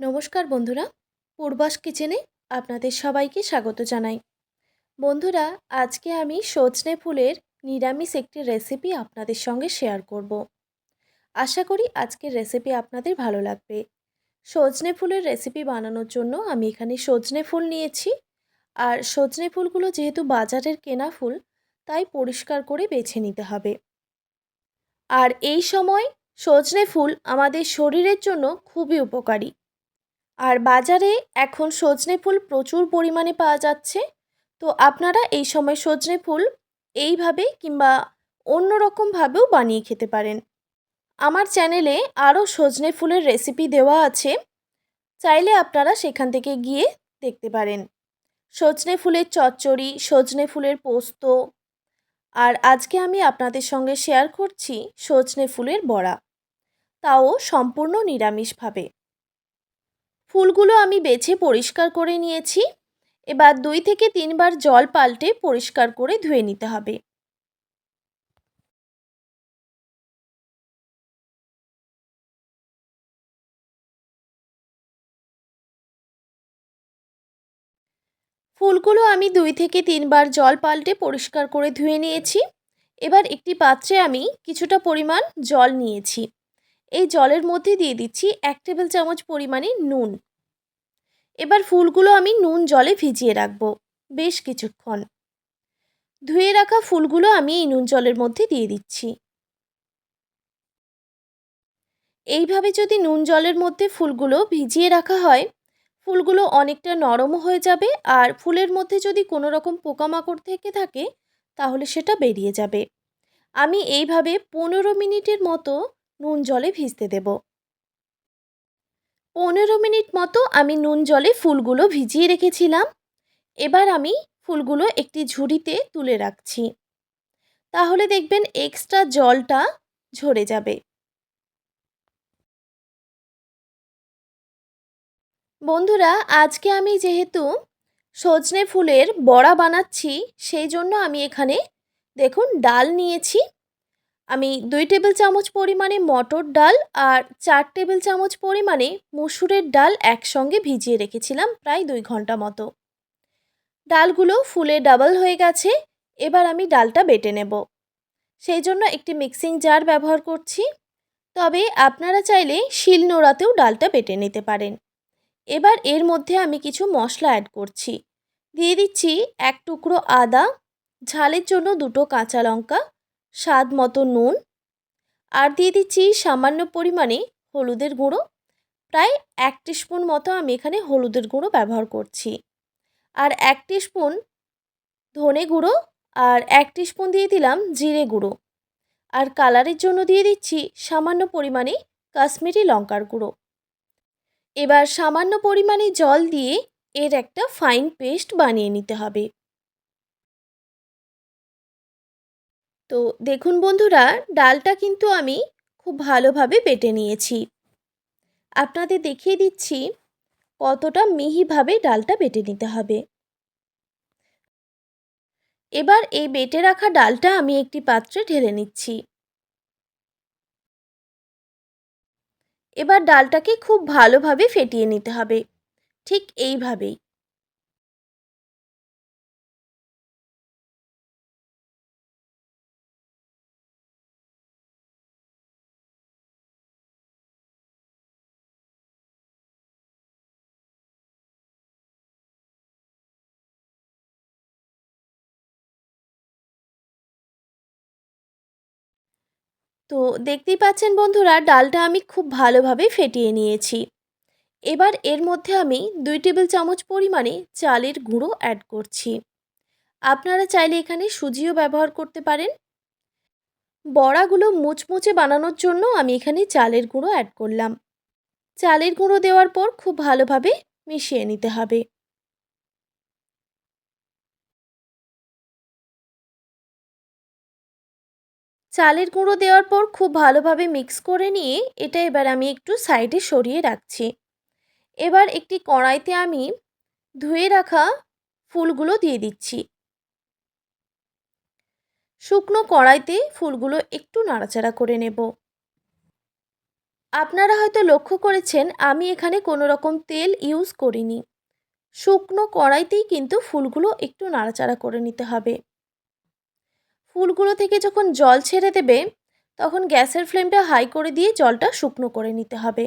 নমস্কার বন্ধুরা, পূর্বাস কিচেনে আপনাদের সবাইকে স্বাগত জানাই। বন্ধুরা, আজকে আমি সজনে ফুলের নিরামিষ একটি রেসিপি আপনাদের সঙ্গে শেয়ার করব। আশা করি আজকের রেসিপি আপনাদের ভালো লাগবে। সজনে ফুলের রেসিপি বানানোর জন্য আমি এখানে সজনে ফুল নিয়েছি। আর সজনে ফুলগুলো যেহেতু বাজারের কেনা ফুল, তাই পরিষ্কার করে বেছে নিতে হবে। আর এই সময় সজনে ফুল আমাদের শরীরের জন্য খুবই উপকারী। আর বাজারে এখন সজনে ফুল প্রচুর পরিমাণে পাওয়া যাচ্ছে। তো আপনারা এই সময় সজনে ফুল এইভাবে কিংবা অন্য রকমভাবেও বানিয়ে খেতে পারেন। আমার চ্যানেলে আরও সজনে ফুলের রেসিপি দেওয়া আছে। চাইলে আপনারা সেখান থেকে গিয়ে দেখতে পারেন। সজনে ফুলের চচ্চড়ি, সজনে ফুলের পোস্ত। আর আজকে আমি আপনাদের সঙ্গে শেয়ার করছি সজনে ফুলের বড়া। তাও সম্পূর্ণ নিরামিষভাবে। ফুলগুলো আমি বেছে পরিষ্কার করে নিয়েছি। এবার দুই থেকে তিনবার জল পাল্টে পরিষ্কার করে ধুয়ে নিতে হবে। ফুলগুলো আমি দুই থেকে তিনবার জল পাল্টে পরিষ্কার করে ধুয়ে নিয়েছি। এবার একটি পাত্রে আমি কিছুটা পরিমাণ জল নিয়েছি। এই জলের মধ্যে দিয়ে দিচ্ছি এক টেবিল চামচ পরিমাণে নুন। এবার ফুলগুলো আমি নুন জলে ভিজিয়ে রাখব বেশ কিছুক্ষণ। ধুয়ে রাখা ফুলগুলো আমি এই নুন জলের মধ্যে দিয়ে দিচ্ছি। এইভাবে যদি নুন জলের মধ্যে ফুলগুলো ভিজিয়ে রাখা হয়, ফুলগুলো অনেকটা নরমও হয়ে যাবে আর ফুলের মধ্যে যদি কোনো রকম পোকামাকড় থেকে থাকে, তাহলে সেটা বেরিয়ে যাবে। আমি এইভাবে পনেরো মিনিটের মতো নুন জলে ভিজতে দেব। পনেরো মিনিট মতো আমি নুন জলে ফুলগুলো ভিজিয়ে রেখেছিলাম। এবার আমি ফুলগুলো একটি ঝুড়িতে তুলে রাখছি। তাহলে দেখবেন এক্সট্রা জলটা ঝরে যাবে। বন্ধুরা, আজকে আমি যেহেতু সজনে ফুলের বড়া বানাচ্ছি, সেই জন্য আমি এখানে দেখুন ডাল নিয়েছি। আমি দুই টেবিল চামচ পরিমাণে মটর ডাল আর চার টেবিল চামচ পরিমাণে মুসুরের ডাল একসঙ্গে ভিজিয়ে রেখেছিলাম প্রায় দুই ঘণ্টা মতো। ডালগুলো ফুলে ডাবল হয়ে গেছে, এবার আমি ডালটা বেটে নেব। সেই জন্য একটি মিক্সিং জার ব্যবহার করছি। তবে আপনারা চাইলে শিল নোড়াতেও ডালটা বেটে নিতে পারেন। এবার এর মধ্যে আমি কিছু মশলা অ্যাড করছি। দিয়ে দিচ্ছি এক টুকরো আদা, ঝালের জন্য দুটো কাঁচা লঙ্কা স্বাদ মতো নুন। আর দিয়ে দিচ্ছি সামান্য পরিমাণে হলুদের গুঁড়ো। প্রায় এক স্পুন মতো আমি এখানে হলুদের গুঁড়ো ব্যবহার করছি। আর এক স্পুন ধনে গুঁড়ো আর এক স্পুন দিয়ে দিলাম জিরে গুঁড়ো। আর কালারের জন্য দিয়ে দিচ্ছি সামান্য পরিমাণে কাশ্মীরি লঙ্কার গুঁড়ো। এবার সামান্য পরিমাণে জল দিয়ে এর একটা ফাইন পেস্ট বানিয়ে নিতে হবে। তো দেখুন বন্ধুরা, ডালটা কিন্তু আমি খুব ভালোভাবে বেটে নিয়েছি। আপনাদের দেখিয়ে দিচ্ছি কতটা মিহিভাবে ডালটা বেটে নিতে হবে। এবার এই বেটে রাখা ডালটা আমি একটি পাত্রে ঢেলে নিচ্ছি। এবার ডালটাকে খুব ভালোভাবে ফেটিয়ে নিতে হবে। ঠিক এইভাবেই। তো দেখতেই পাচ্ছেন বন্ধুরা, ডালটা আমি খুব ভালোভাবে ফেটিয়ে নিয়েছি। এবার এর মধ্যে আমি দুই টেবিল চামচ পরিমাণে চালের গুঁড়ো অ্যাড করছি। আপনারা চাইলে এখানে সুজিও ব্যবহার করতে পারেন। বড়াগুলো মুচমুচে বানানোর জন্য আমি এখানে চালের গুঁড়ো অ্যাড করলাম। চালের গুঁড়ো দেওয়ার পর খুব ভালোভাবে মিশিয়ে নিতে হবে। চালের গুঁড়ো দেওয়ার পর খুব ভালোভাবে মিক্স করে নিয়ে এটা এবার আমি একটু সাইডে সরিয়ে রাখছি। এবার একটি কড়াইতে আমি ধুয়ে রাখা ফুলগুলো দিয়ে দিচ্ছি। শুকনো কড়াইতে ফুলগুলো একটু নাড়াচাড়া করে নেব। আপনারা হয়তো লক্ষ্য করেছেন, আমি এখানে কোনো রকম তেল ইউজ করিনি। শুকনো কড়াইতেই কিন্তু ফুলগুলো একটু নাড়াচাড়া করে নিতে হবে। ফুলগুলো থেকে যখন জল ছেড়ে দেবে, তখন গ্যাসের ফ্লেমটা হাই করে দিয়ে জলটা শুকনো করে নিতে হবে।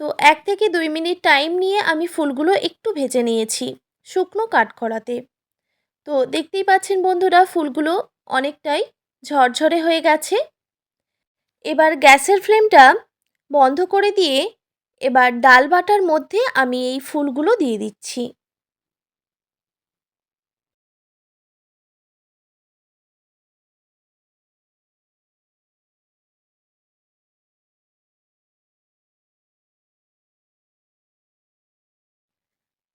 তো এক থেকে দুই মিনিট টাইম নিয়ে আমি ফুলগুলো একটু ভেজে নিয়েছি, শুকনো কাঠখড়াতে তো দেখতেই পাচ্ছেন বন্ধুরা, ফুলগুলো অনেকটাই ঝরঝরে হয়ে গেছে। এবার গ্যাসের ফ্লেমটা বন্ধ করে দিয়ে এবার ডাল বাটার মধ্যে আমি এই ফুলগুলো দিয়ে দিচ্ছি।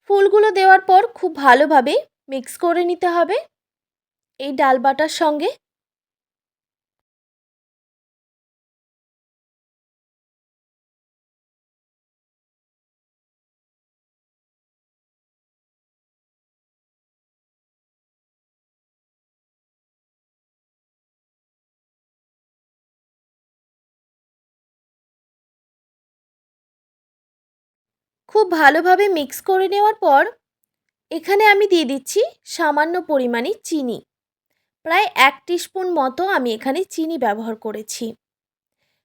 ফুলগুলো দেওয়ার পর খুব ভালোভাবে মিক্স করে নিতে হবে। এই ডাল বাটার সঙ্গে খুব ভালোভাবে মিক্স করে নেওয়ার পর, এখানে আমি দিয়ে দিচ্ছি সামান্য পরিমাণে চিনি। প্রায় এক স্পুন মতো আমি এখানে চিনি ব্যবহার করেছি।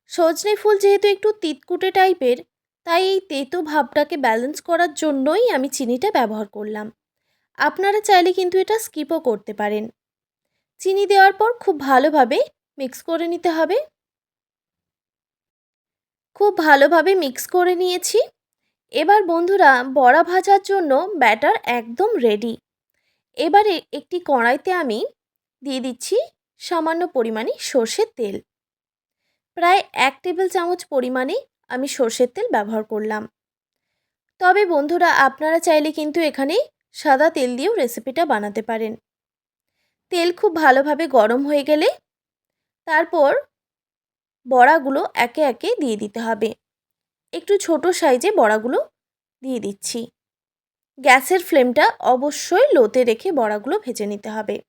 সজনে ফুল যেহেতু একটু তিতকুটে টাইপের, তাই এই তেতো ভাবটাকে ব্যালেন্স করার জন্যই আমি চিনিটা ব্যবহার করলাম। আপনারা চাইলে কিন্তু এটা স্কিপও করতে পারেন। চিনি দেওয়ার পর খুব ভালোভাবে মিক্স করে নিতে হবে। খুব ভালোভাবে মিক্স করে নিয়েছি। এবার বন্ধুরা, বড়া ভাজার জন্য ব্যাটার একদম রেডি এবারে একটি কড়াইতে আমি দিয়ে দিচ্ছি সামান্য পরিমাণে সর্ষের তেল। প্রায় এক টেবিল চামচ পরিমাণে আমি সর্ষের তেল ব্যবহার করলাম। তবে বন্ধুরা, আপনারা চাইলে কিন্তু এখানে সাদা তেল দিয়েও রেসিপিটা বানাতে পারেন। তেল খুব ভালোভাবে গরম হয়ে গেলে তারপর বড়াগুলো একে একে দিয়ে দিতে হবে। একটু ছোট সাইজে বড়াগুলো দিয়ে দিচ্ছি। গ্যাসের ফ্লেমটা অবশ্যই লোতে রেখে বড়াগুলো ভেজে নিতে হবে।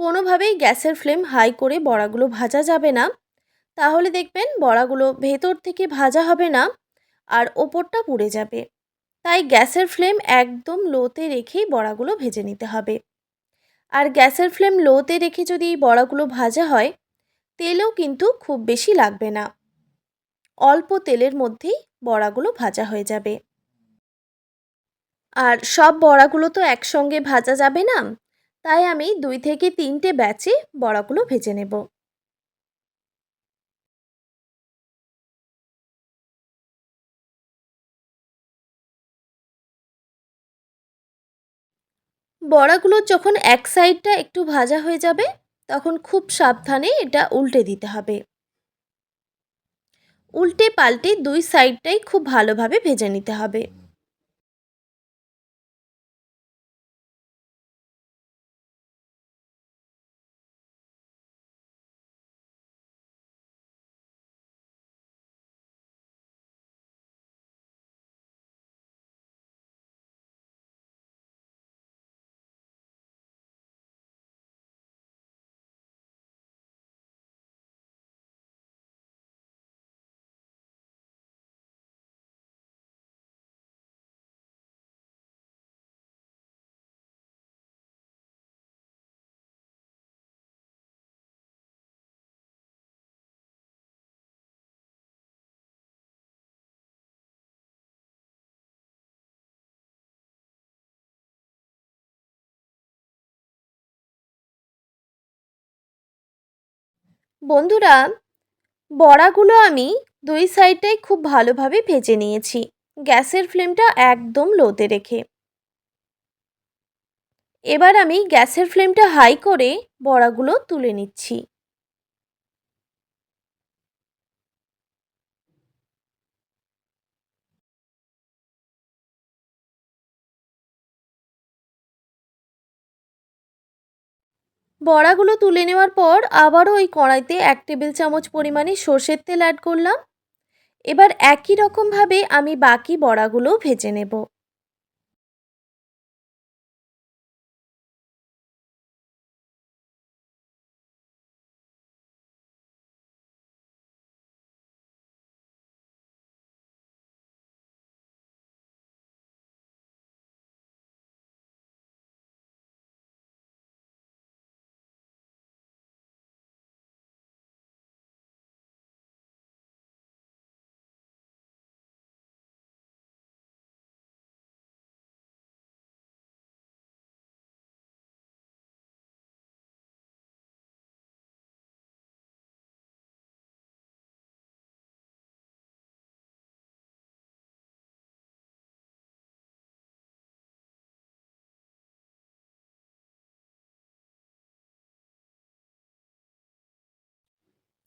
কোনোভাবেই গ্যাসের ফ্লেম হাই করে বড়াগুলো ভাজা যাবে না। তাহলে দেখবেন বড়াগুলো ভেতর থেকে ভাজা হবে না আর ওপরটা পুড়ে যাবে। তাই গ্যাসের ফ্লেম একদম লোতে রেখেই বড়াগুলো ভেজে নিতে হবে। আর গ্যাসের ফ্লেম লোতে রেখে যদি বড়াগুলো ভাজা হয়, তেলও কিন্তু খুব বেশি লাগবে না। অল্প তেলের মধ্যেই বড়াগুলো ভাজা হয়ে যাবে। আর সব বড়াগুলো তো একসঙ্গে ভাজা যাবে না, তাই আমি দুই থেকে তিনটে ব্যাচে বড়াগুলো ভেজে নেব। বড়াগুলো যখন এক সাইডটা একটু ভাজা হয়ে যাবে, তখন খুব সাবধানে এটা উল্টে দিতে হবে। উল্টে পাল্টে দুই সাইডটাই খুব ভালোভাবে ভেজে নিতে হবে। বন্ধুরা, বড়াগুলো আমি দুই সাইডটাই খুব ভালোভাবে ভেজে নিয়েছি। গ্যাসের ফ্লেমটা একদম লোতে রেখে। এবার আমি গ্যাসের ফ্লেমটা হাই করে বড়াগুলো তুলে নিচ্ছি। বড়াগুলো তুলে নেওয়ার পর আবারও ওই কড়াইতে এক টেবিল চামচ পরিমাণে সর্ষের তেল অ্যাড করলাম। এবার একই রকমভাবে আমি বাকি বড়াগুলোও ভেজে নেব।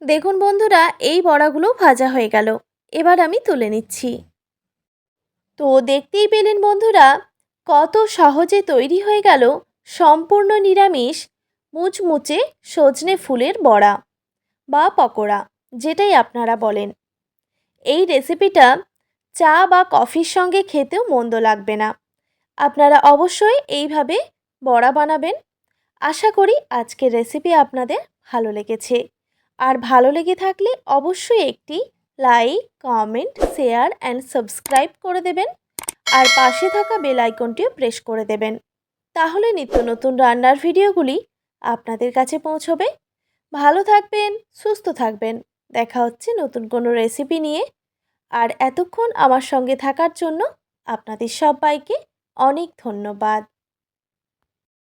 দেখুন বন্ধুরা, এই বড়াগুলো ভাজা হয়ে গেল। এবার আমি তুলে নিচ্ছি। তো দেখতেই পেলেন বন্ধুরা, কত সহজে তৈরি হয়ে গেল সম্পূর্ণ নিরামিষ মুচমুচে সজনে ফুলের বড়া বা পকোড়া, যেটাই আপনারা বলেন। এই রেসিপিটা চা বা কফির সঙ্গে খেতেও মন্দ লাগবে না। আপনারা অবশ্যই এইভাবে বড়া বানাবেন। আশা করি আজকের রেসিপি আপনাদের ভালো লেগেছে। আর ভালো লেগে থাকলে অবশ্যই একটি like, comment, share and subscribe করে দেবেন। আর পাশে থাকা বেল আইকনটিও প্রেস করে দেবেন। তাহলে নিত্য নতুন রান্নার ভিডিওগুলি আপনাদের কাছে পৌঁছবে। ভালো থাকবেন, সুস্থ থাকবেন। দেখা হচ্ছে নতুন কোনো রেসিপি নিয়ে। আর এতক্ষণ আমার সঙ্গে থাকার জন্য আপনাদের সবাইকে অনেক ধন্যবাদ।